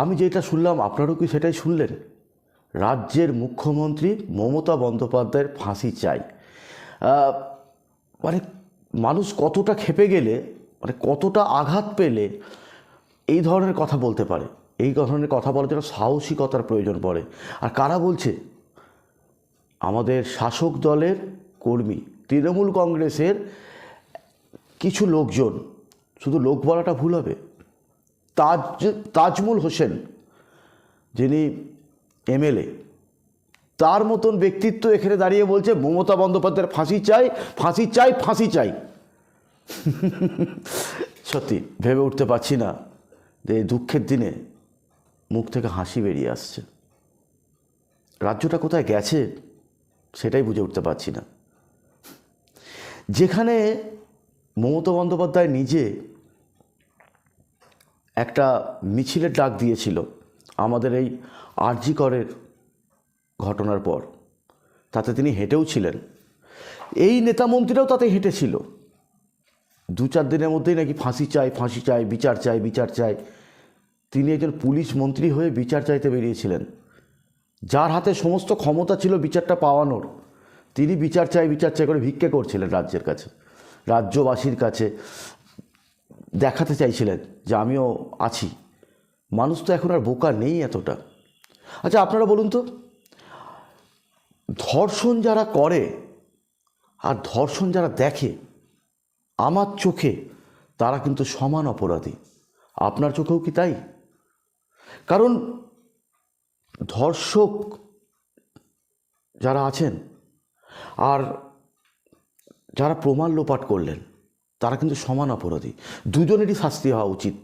আমি যেটা শুনলাম, আপনারও কি সেটাই শুনলেন? রাজ্যের মুখ্যমন্ত্রী মমতা বন্দ্যোপাধ্যায়ের ফাঁসি চাই। মানে মানুষ কতটা খেপে গেলে মানে কতটা আঘাত পেলে, এই ধরনের কথা বলতে পারে। এই ধরনের কথা বলার জন্য সাহসিকতার প্রয়োজন পড়ে। আর কারা বলছে? আমাদের শাসক দলের কর্মী, তৃণমূল কংগ্রেসের কিছু লোকজন, শুধু লোক বলাটা ভুল হবে, তাজ, তাজমুল হোসেন যিনি এমএলএ, তার মতন ব্যক্তিত্ব এখানে দাঁড়িয়ে বলছে, মমতা বন্দ্যোপাধ্যায়ের ফাঁসি চাই ফাঁসি চাই ফাঁসি চাই। সত্যি, ভেবে উঠতে পারছি না যে দুঃখের দিনে মুখ থেকে হাসি বেরিয়ে আসছে। রাজ্যটা কোথায় গেছে, সেটাই বুঝে উঠতে পারছি না। যেখানে মমতা বন্দ্যোপাধ্যায় নিজে একটা মিছিলের ডাক দিয়েছিল আমাদের এই আরজি করের ঘটনার পর। তাতে তিনি হেঁটেও ছিলেন। এই নেতা মন্ত্রীরাও তাতে হেঁটেছিল। দু চার দিনের মধ্যেই নাকি ফাঁসি চাই ফাঁসি চাই বিচার চাই বিচার চাই তিনি একজন পুলিশ মন্ত্রী হয়ে বিচার চাইতে বেরিয়েছিলেন। যার হাতে সমস্ত ক্ষমতা ছিল বিচারটা পাওয়ানোর। তিনি বিচার চাই বিচার চাই করে ভিক্ষে করছিলেন রাজ্যের কাছে। রাজ্যবাসীর কাছে দেখাতে চাইছিলেন যে আমিও আছি। মানুষ তো এখন আর বোকা নেই এতটা। আচ্ছা আপনারা বলুন তো, ধর্ষণ যারা করে আর ধর্ষণ যারা দেখে, আমার চোখে তারা কিন্তু সমান অপরাধী। আপনার চোখেও কি তাই? কারণ ধর্ষক যারা আছেন আর যারা প্রমাণ লোপাট করলেন, তারা কিন্তু সমান অপরাধী। দুজনেরই শাস্তি হওয়া উচিত।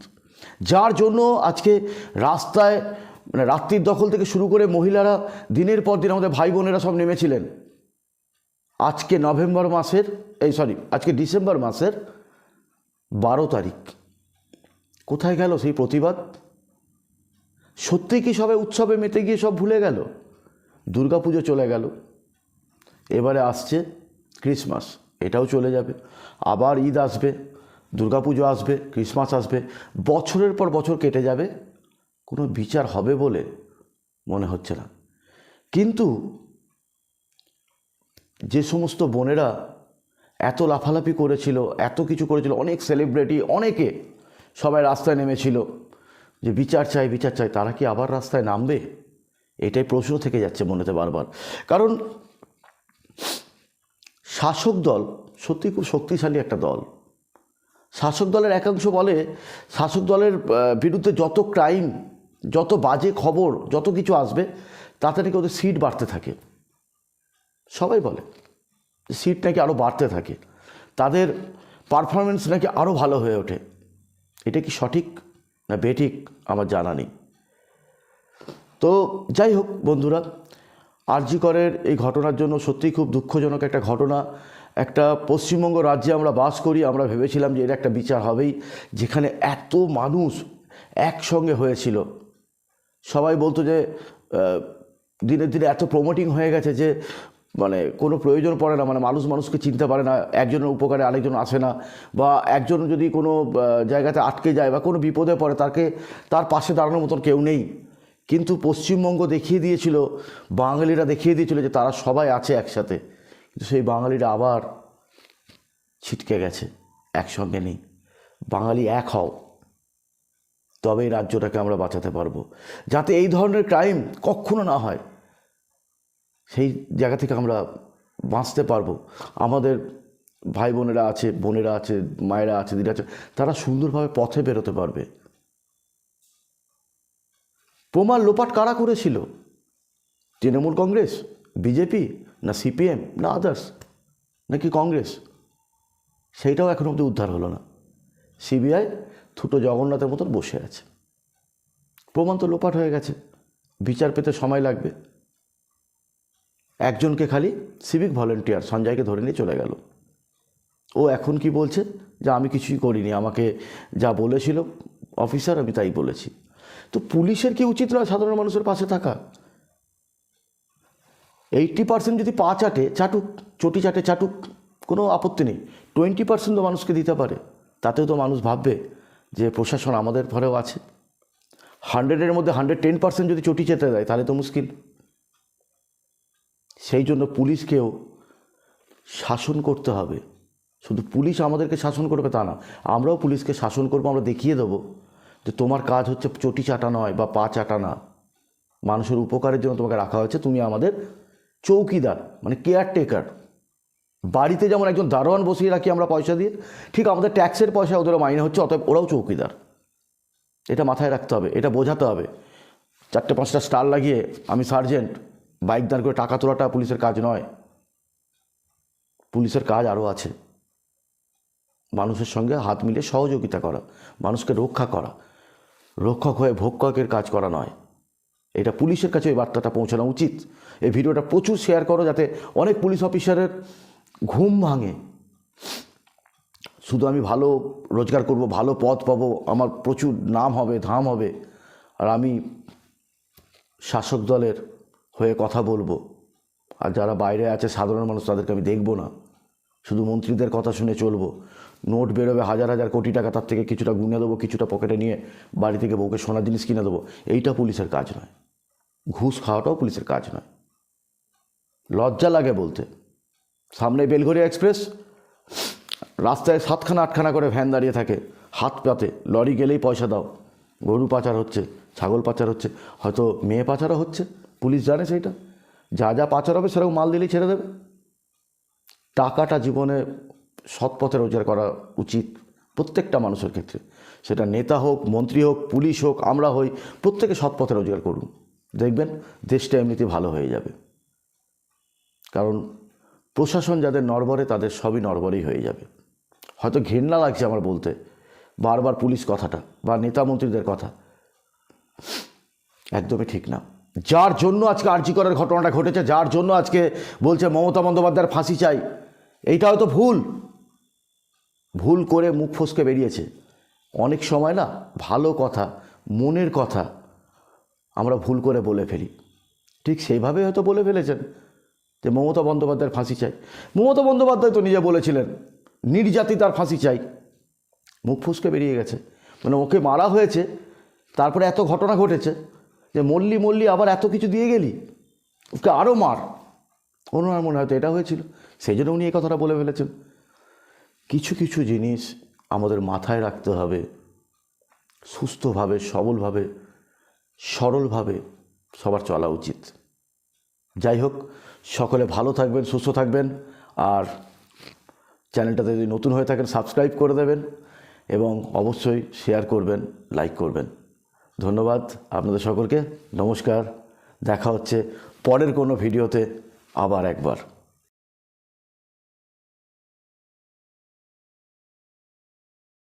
যার জন্য আজকে রাস্তায় মানে রাত্রির দখল থেকে শুরু করে মহিলারা দিনের পর দিন আমাদের ভাই বোনেরা সব নেমেছিলেন। আজকে নভেম্বর মাসের, এই সরি আজকে ডিসেম্বর মাসের বারো তারিখ। কোথায় গেল সেই প্রতিবাদ? সত্যি কি সবাই উৎসবে মেতে গিয়ে সব ভুলে গেল? দুর্গাপুজো চলে গেল। এবারে আসছে ক্রিসমাস। এটাও চলে যাবে। আবার ঈদ আসবে, দুর্গাপুজো আসবে, ক্রিসমাস আসবে। বছরের পর বছর কেটে যাবে, কোনো বিচার হবে বলে মনে হচ্ছে না। কিন্তু যে সমস্ত বোনেরা এত লাফালাফি করেছিল, এত কিছু করেছিল, অনেক সেলিব্রিটি অনেকে সবাই রাস্তায় নেমেছিল, যে বিচার চাই বিচার চাই, তারা কি আবার রাস্তায় নামবে? এটাই প্রশ্ন থেকে যাচ্ছে মনেতে বারবার। কারণ শাসক দল সত্যি খুব শক্তিশালী একটা দল। শাসক দলের একাংশ বলে শাসক দলের বিরুদ্ধে যত ক্রাইম, যত বাজে খবর, যত কিছু আসবে, তাতে নাকি ওদের সিট বাড়তে থাকে। সবাই বলে সিট নাকি আরও বাড়তে থাকে। তাদের পারফরমেন্স নাকি আরও ভালো হয়ে ওঠে। এটা কি সঠিক না বেঠিক আমার জানা নেই। তো যাই হোক বন্ধুরা আরজি করের এই ঘটনার জন্য সত্যিই খুব দুঃখজনক একটা ঘটনা। একটা পশ্চিমবঙ্গ রাজ্যে আমরা বাস করি আমরা ভেবেছিলাম যে এর একটা বিচার হবেই যেখানে এত মানুষ একসঙ্গে হয়েছিল। সবাই বলতো যে আহ, দিনে দিনে এত প্রমোটিং হয়ে গেছে যে মানে কোনো প্রয়োজন পড়ে না মানে মানুষ মানুষকে চিনতে পারে না একজনের উপকারে আরেকজন আসে না বা একজন যদি কোনো জায়গাতে আটকে যায় বা কোনো বিপদে পড়ে তাকে তার পাশে দাঁড়ানোর মতন কেউ নেই। কিন্তু পশ্চিমবঙ্গ দেখিয়ে দিয়েছিল, বাঙালিরা দেখিয়ে দিয়েছিল যে তারা সবাই আছে একসাথে। কিন্তু সেই বাঙালিরা আবার ছিটকে গেছে, একসঙ্গে নেই। বাঙালি এক হও, তবে এই রাজ্যটাকে আমরা বাঁচাতে পারব। যাতে এই ধরনের ক্রাইম কখনো না হয়, সেই জায়গা থেকে আমরা বাঁচতে পারব। আমাদের ভাই বোনেরা আছে বোনেরা আছে, মায়েরা আছে, দিদিরা আছে, তারা সুন্দরভাবে পথে বেরোতে পারবে। প্রমাণ লোপাট কারা করেছিল? তৃণমূল কংগ্রেস, বিজেপি না সিপিএম না আদার্স? নাকি কংগ্রেস? সেইটাও এখন অবধি উদ্ধার হলো না। সিবিআই থুটো জগন্নাথের মতন বসে আছে। প্রমাণ তো লোপাট হয়ে গেছে। বিচার পেতে সময় লাগবে। একজনকে খালি সিভিক ভলেন্টিয়ার সঞ্জয়কে ধরে নিয়ে চলে গেল। ও এখন কি বলছে? যে আমি কিছুই করিনি। আমাকে যা বলেছিল অফিসার আমি তাই বলেছি। তো পুলিশের কি উচিত নয় সাধারণ মানুষের পাশে থাকা? এইটটি পার্সেন্ট যদি পা চাটে, চাটুক, চটি চাটে, চাটুক, কোনো আপত্তি নেই। টোয়েন্টি পার্সেন্ট তো মানুষকে দিতে পারে। তাতেও তো মানুষ ভাববে যে প্রশাসন আমাদের ঘরেও আছে। হান্ড্রেডের মধ্যে হান্ড্রেড টেন পার্সেন্ট যদি চটি চেতে দেয়, তাহলে তো মুশকিল। সেই জন্য পুলিশকেও শাসন করতে হবে। শুধু পুলিশ আমাদেরকে শাসন করবে তা না, আমরাও পুলিশকে শাসন করব, আমরা দেখিয়ে দেবো। যে তোমার কাজ হচ্ছে চটি চাটা নয় বা পা চাটা না। মানুষের উপকারের জন্য তোমাকে রাখা হয়েছে, তুমি আমাদের চৌকিদার মানে কেয়ারটেকার বাড়িতে যেমন একজন দারোয়ান বসিয়ে রাখি আমরা পয়সা দিয়ে, ঠিক আমাদের ট্যাক্সের পয়সা ওদেরও মাইনে হচ্ছে, অতএব ওরাও চৌকিদার। এটা মাথায় রাখতে হবে, এটা বোঝাতে হবে। চারটে পাঁচটা স্টার লাগিয়ে আমি সার্জেন্ট বাইক দাঁড় করে টাকা তোলাটা পুলিশের কাজ নয়। পুলিশের কাজ আরও আছে। মানুষের সঙ্গে হাত মিলিয়ে সহযোগিতা করা, মানুষকে রক্ষা করা। রক্ষক হয়ে ভক্ষকের কাজ করা নয়। এটা পুলিশের কাছে এই বার্তাটা পৌঁছানো উচিত। এই ভিডিওটা প্রচুর শেয়ার করো যাতে অনেক পুলিশ অফিসারের ঘুম ভাঙে। শুধু আমি ভালো রোজগার করব, ভালো পথ পাবো, আমার প্রচুর নাম হবে, ধাম হবে, আর আমি শাসক দলের হয়ে কথা বলব। আর যারা বাইরে আছে, সাধারণ মানুষ, তাদেরকে আমি দেখব না। শুধু মন্ত্রীদের কথা শুনে চলবো। নোট বেরোবে হাজার হাজার কোটি টাকা, তার থেকে কিছুটা গুনে দেবো, কিছুটা পকেটে নিয়ে বাড়ি থেকে বউকে সোনার জিনিস কিনে দেবো। এইটা পুলিশের কাজ নয়। ঘুষ খাওয়াটাও পুলিশের কাজ নয়। লজ্জা লাগে বলতে। সামনে বেলঘরিয়া এক্সপ্রেস, রাস্তায় সাতখানা আটখানা করে ভ্যান দাঁড়িয়ে থাকে। হাত পাতে, লরি গেলেই পয়সা দাও। গরু পাচার হচ্ছে, ছাগল পাচার হচ্ছে, হয়তো মেয়ে পাচারও হচ্ছে। পুলিশ জানে সেইটা। যা যা পাচার হবে সেরকম মাল দিলেই ছেড়ে দেবে। টাকাটা জীবনে সৎ পথে রোজগার করা উচিত প্রত্যেকটা মানুষের ক্ষেত্রে। সেটা নেতা হোক, মন্ত্রী হোক, পুলিশ হোক, আমরা হই, প্রত্যেকে সৎ পথে রোজগার করুন। দেখবেন দেশটা এমনিতে ভালো হয়ে যাবে। কারণ প্রশাসন যাদের নড়বড়ে, তাদের সবই নড়বড়েই হয়ে যাবে। হয়তো ঘেন্না লাগছে আমার বলতে, বারবার পুলিশ কথাটা বা নেতা মন্ত্রীদের কথা। একদমই ঠিক না। যার জন্য আজকে আর্জি করার ঘটনাটা ঘটেছে, যার জন্য আজকে বলছে মমতা বন্দ্যোপাধ্যায়ের ফাঁসি চাই। এইটা হয়তো ভুল। ভুল করে মুখ ফসকে বেরিয়েছে। অনেক সময় না ভালো কথা, মনের কথা আমরা ভুল করে বলে ফেলি। ঠিক সেইভাবে হয়তো বলে ফেলেছেন যে মমতা বন্দ্যোপাধ্যায়ের ফাঁসি চাই। মমতা বন্দ্যোপাধ্যায় তো নিজে বলেছিলেন নির্যাতিতার তার ফাঁসি চাই। মুখ ফুসকে বেরিয়ে গেছে। মানে ওকে মারা হয়েছে, তারপরে এত ঘটনা ঘটেছে যে মল্লি মল্লি আবার এত কিছু দিয়ে গেলি? ওকে আরও মার। ওনার মনে হয়তো এটা হয়েছিল। সেই জন্য উনি এই কথাটা বলে ফেলেছেন। কিছু কিছু জিনিস আমাদের মাথায় রাখতে হবে। সুস্থভাবে, সবলভাবে, সরলভাবে সবার চলা উচিত। যাই হোক, সকলে ভালো থাকবেন, সুস্থ থাকবেন, আর চ্যানেলটাতে যদি নতুন হয়ে থাকেন, সাবস্ক্রাইব করে দেবেন এবং অবশ্যই শেয়ার করবেন, লাইক করবেন। ধন্যবাদ আপনাদের সকলকে। নমস্কার। দেখা হচ্ছে পরের কোনো ভিডিওতে আবার একবার।